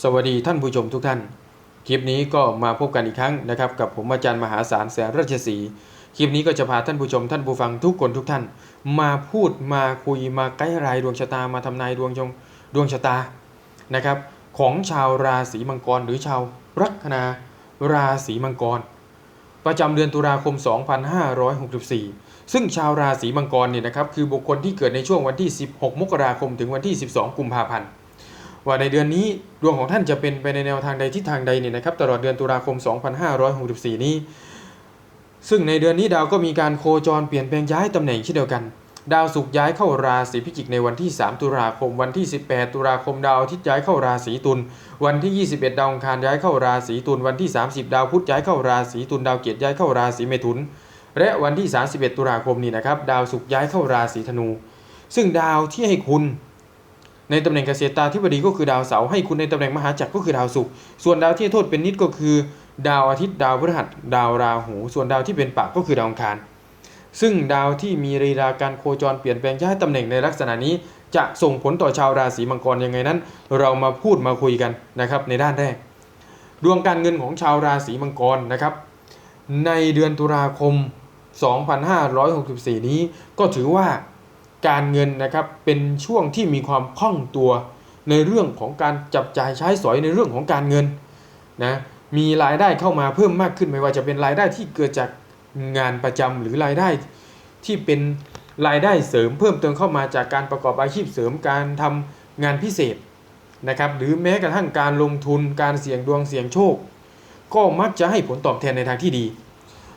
สวัสดีท่านผู้ชมทุกท่าน คลิปนี้ก็มาพบกันอีกครั้งนะครับ กับผมอาจารย์มหาศาลแสนราชสีคลิปนี้ก็จะพาท่านผู้ชมท่านผู้ฟังทุกคนทุกท่าน มาพูดมาคุยมาใกล้รายดวงชะตามาทำนายดวงชงดวงชะตานะครับ ของชาวราศีมังกร หรือชาวลัคนาราศีมังกร ประจำเดือนตุลาคม 2564 ซึ่งชาวราศีมังกรเนี่ยนะครับคือบุคคลที่เกิดในช่วงวันที่ 16 มกราคมถึงวันที่ 12 กุมภาพันธ์ ว่าในเดือนนี้ดวงของท่านจะเป็นไปในแนวทางใดทิศทางใดเนี่ยนะครับตลอดเดือนตุลาคม 2564 นี้ ซึ่งในเดือนนี้ดาวก็มีการโคจรเปลี่ยนแปลงย้ายตำแหน่งเช่นเดียวกัน ดาวศุกร์ย้ายเข้าราศีพิจิกในวันที่ 3 ตุลาคม วันที่ 18 ตุลาคมดาวอาทิตย์ย้ายเข้าราศีตุล วันที่ 21 ดาวอังคารย้ายเข้าราศีตุล วันที่ 30 ดาวพุธย้ายเข้าราศีตุล ดาวเกียรติย้ายเข้าราศีเมถุน และวันที่ 31 ตุลาคมนี้นะครับ ดาวศุกร์ย้ายเข้าราศีธนู ซึ่งดาวที่ให้คุณ ในตำแหน่งเกษตราธิบดีก็คือดาวเสาร์ให้คุณในตำแหน่งมหาจักรก็คือดาวศุกร์ส่วนดาวที่โทษเป็นนิดก็คือ ดาวอาทิตย์ดาวพฤหัสดาวราหู ส่วนดาวที่เป็นปากก็คือดาวอังคาร ซึ่งดาวที่มีรีราการโคจรเปลี่ยนแปลงย้ายตำแหน่งในลักษณะนี้ จะส่งผลต่อชาวราศีมังกรยังไงนั้น เรามาพูดมาคุยกันนะครับในด้านแรก ดวงการเงินของชาวราศีมังกรนะครับในเดือนตุลาคม 2564 นี้ก็ถือว่า การเงินนะครับเป็นช่วงที่มีความคล่องตัวในเรื่องของการจับจ่ายใช้สอยในเรื่องของการเงินนะมีรายได้เข้ามาเพิ่มมากขึ้นไม่ว่าจะเป็นรายได้ที่เกิดจากงานประจำหรือรายได้ที่เป็นรายได้เสริมเพิ่มเติมเข้ามาจากการประกอบอาชีพเสริมการทำงานพิเศษนะครับหรือแม้กระทั่งการลงทุนการเสี่ยงดวงเสี่ยงโชค ก็มักจะให้ผลตอบแทนในทางที่ดี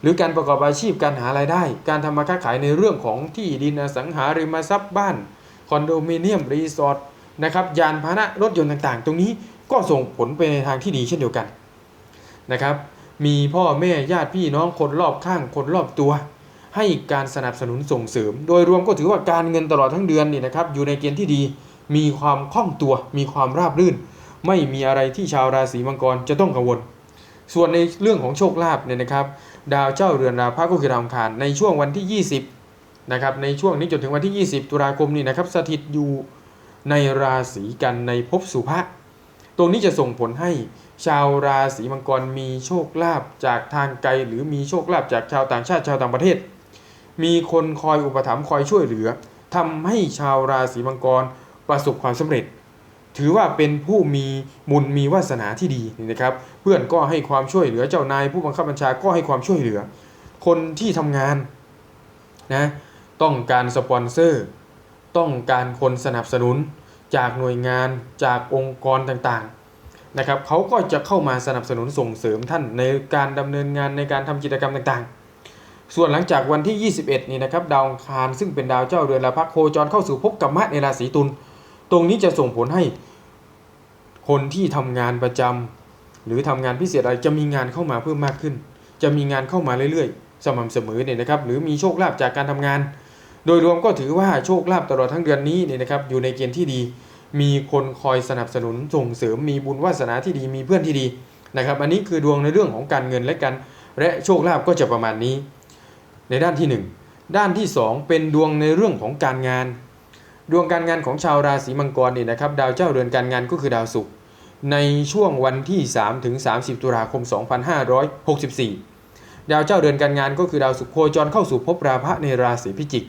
รือการประกอบอาชีพการหารายได้ การทำมาค้าขายในเรื่องของที่ดินอสังหาริมทรัพย์บ้านคอนโดมิเนียมรีสอร์ทนะครับยานพาหนะรถยนต์ต่างๆ ตรงนี้ก็ส่งผลไปในทางที่ดีเช่นเดียวกันนะครับมีพ่อแม่ญาติพี่น้องคนรอบข้างคนรอบตัว ให้การสนับสนุนส่งเสริม โดยรวมก็ถือว่าการเงินตลอดทั้งเดือนนี่นะครับอยู่ในเกณฑ์ที่ดี มีความคล่องตัว มีความราบรื่น ไม่มีอะไรที่ชาวราศีมังกรจะต้องกังวล ส่วนในเรื่องของโชคลาภเนี่ยนะครับ ดาวเจ้าเรือนราพะก็คือดาวอังคารในช่วงวันที่ 20นะครับในช่วงนี้จนถึงวันที่ 20 ตุลาคมนี่นะครับสถิตอยู่ในราศีกันในภพสุภะตรงนี้จะส่งผลให้ชาวราศีมังกรมีโชคลาภจากทางไกล หรือมีโชคลาภจากชาวต่างชาติชาวต่างประเทศ มีคนคอยอุปถัมภ์คอยช่วยเหลือทำให้ชาวราศีมังกรประสบความสำเร็จ ถือว่าเป็นผู้มีบุญมีวาสนาที่ดีนี่นะครับ เพื่อนก็ให้ความช่วยเหลือเจ้านาย ผู้บังคับบัญชาก็ให้ความช่วยเหลือ คนที่ทำงานนะต้องการสปอนเซอร์ ต้องการคนสนับสนุนจากหน่วยงานจากองค์กรต่างๆนะครับเขาก็จะเข้ามาสนับสนุนส่งเสริมท่านในการดำเนินงานในการทำกิจกรรมต่างๆส่วนหลังจากวันที่ 21 นี่นะครับ ดาวอังคารซึ่งเป็นดาวเจ้าเรือนราพักโคจรเข้าสู่ภพกรรมะในราศีตุล ตรงนี้จะส่งผลให้คนที่ทำงานประจำหรือทำงานพิเศษอะไรจะมีงานเข้ามาเพิ่มมากขึ้น จะมีงานเข้ามาเรื่อยๆ สม่ำเสมอเนี่ยนะครับ หรือมีโชคลาภจากการทำงาน โดยรวมก็ถือว่าโชคลาภตลอดทั้งเดือนนี้เนี่ยนะครับ อยู่ในเกณฑ์ที่ดี มีคนคอยสนับสนุนส่งเสริมมีบุญวาสนาที่ดีมีเพื่อนที่ดีนะครับ อันนี้คือดวงในเรื่องของการเงินและกันและโชคลาภก็จะประมาณนี้ ในด้านที่หนึ่งด้านที่สองเป็นดวงในเรื่องของการงาน ดวงการงานของชาวราศีมังกรเนี่ยนะครับดาวเจ้าเรือนการงานก็คือดาวศุกร์ในช่วงวันที่ 3 ถึง 30 ตุลาคม 2564 ดาวเจ้าเดือนการงานก็คือดาวศุกร์โคจรเข้าสู่ภพราพะในราศีพิจิก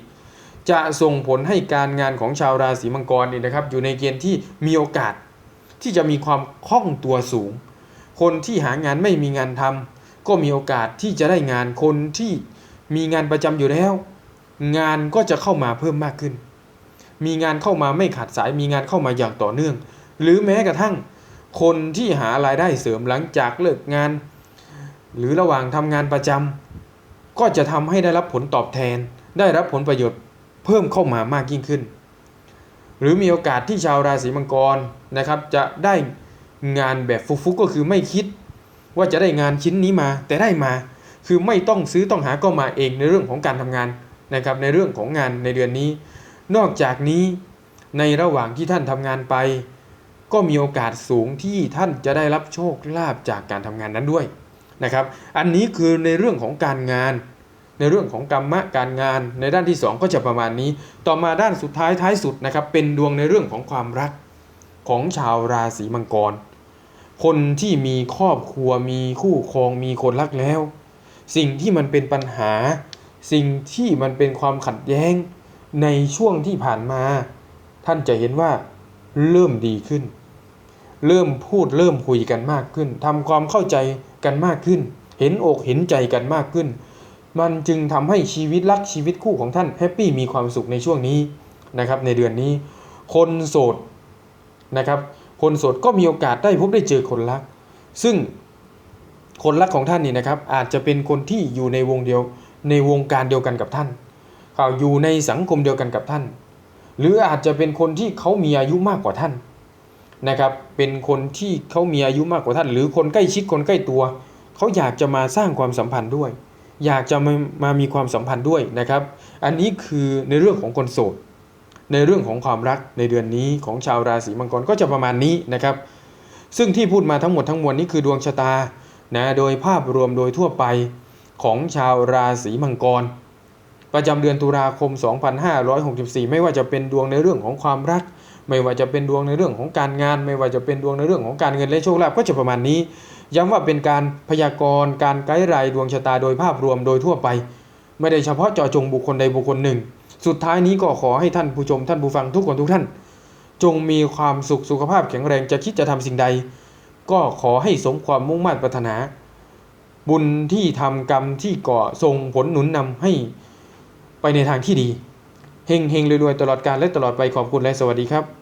จะส่งผลให้การงานของชาวราศีมังกรนี่นะครับอยู่ในเกณฑ์ที่มีโอกาส ที่จะมีความคล่องตัวสูง คนที่หางานไม่มีงานทำก็มีโอกาสที่จะได้งานคนที่มีงานประจำอยู่แล้ว งานก็จะเข้ามาเพิ่มมากขึ้น มีงานเข้ามาไม่ขาดสายมีงานเข้ามาอย่างต่อเนื่อง หรือแม้กระทั่งคนที่หารายได้เสริมหลังจากเลิกงาน หรือระหว่างทำงานประจำก็จะทำให้ได้รับผลตอบแทน ได้รับผลประโยชน์เพิ่มเข้ามามากยิ่งขึ้น หรือมีโอกาสที่ชาวราศีมังกรนะครับ จะได้งานแบบฟุกๆก็คือไม่คิด ว่าจะได้งานชิ้นนี้มา แต่ได้มาคือไม่ต้องซื้อต้องหาก็มาเองในเรื่องของการทำงานนะครับในเรื่องของงานในเดือนนี้ นอกจากนี้ในระหว่างที่ท่านทำงานไป ก็มีโอกาสสูงที่ท่านจะได้รับโชคลาภจากการทำงานนั้นด้วยนะครับ อันนี้คือในเรื่องของการงาน ในเรื่องของกรรมะการงาน ในด้านที่ 2 ก็จะประมาณนี้ ต่อมาด้านสุดท้ายท้ายสุดนะครับ เป็นดวงในเรื่องของความรักของชาวราศีมังกร คนที่มีครอบครัวมีคู่ครองมีคนรักแล้ว สิ่งที่มันเป็นปัญหา สิ่งที่มันเป็นความขัดแย้ง ในช่วงที่ผ่านมา ท่านจะเห็นว่าเริ่มดีขึ้น เริ่มพูดเริ่มคุยกันมากขึ้นทำความเข้าใจกันมากขึ้น เห็นอกเห็นใจกันมากขึ้น มันจึงทำให้ชีวิตรักชีวิตคู่ของท่านแฮปปี้มีความสุขในช่วงนี้นะครับ ในเดือนนี้ คนโสดนะครับ คนโสดก็มีโอกาสได้พบได้เจอคนรัก ซึ่งคนรักของท่านนี่นะครับอาจจะเป็นคนที่อยู่ในวงเดียวในวงการเดียวกันกับท่าน อยู่ในสังคมเดียวกันกับท่าน หรืออาจจะเป็นคนที่เขามีอายุมากกว่าท่านนะครับ เป็นคนที่เขามีอายุมากกว่าท่าน หรือคนใกล้ชิดคนใกล้ตัว เขาอยากจะมาสร้างความสัมพันธ์ด้วย อยากจะมามามีความสัมพันธ์ด้วยนะครับ อันนี้คือในเรื่องของคนโสด ในเรื่องของความรักในเดือนนี้ของชาวราศีมังกรก็จะประมาณนี้นะครับ ซึ่งที่พูดมาทั้งหมดทั้งมวลนี้คือดวงชะตานะโดยภาพรวมโดยทั่วไปของชาวราศีมังกร ประจำเดือนตุลาคม 2564 ไม่ว่าจะเป็นดวงในเรื่องของความรัก ไม่ว่าจะเป็นดวงในเรื่องของการงาน ไม่ว่าจะเป็นดวงในเรื่องของการเงินและโชคลาภก็จะประมาณนี้ ย้ำว่าเป็นการพยากรณ์การไกด์ไลน์ดวงชะตาโดยภาพรวมโดยทั่วไป ไม่ได้เฉพาะเจาะจงบุคคลใดบุคคลหนึ่ง สุดท้ายนี้ก็ขอให้ท่านผู้ชมท่านผู้ฟังทุกคนทุกท่าน จงมีความสุขสุขภาพแข็งแรงจะคิดจะทำสิ่งใด ก็ขอให้สมความมุ่งมั่นปรารถนา บุญที่ทำกรรมที่ก่อส่งผลหนุนนำให้ ในทางที่ดีเฮงเฮงรวยๆตลอดกาลและตลอดไปขอบคุณและสวัสดีครับ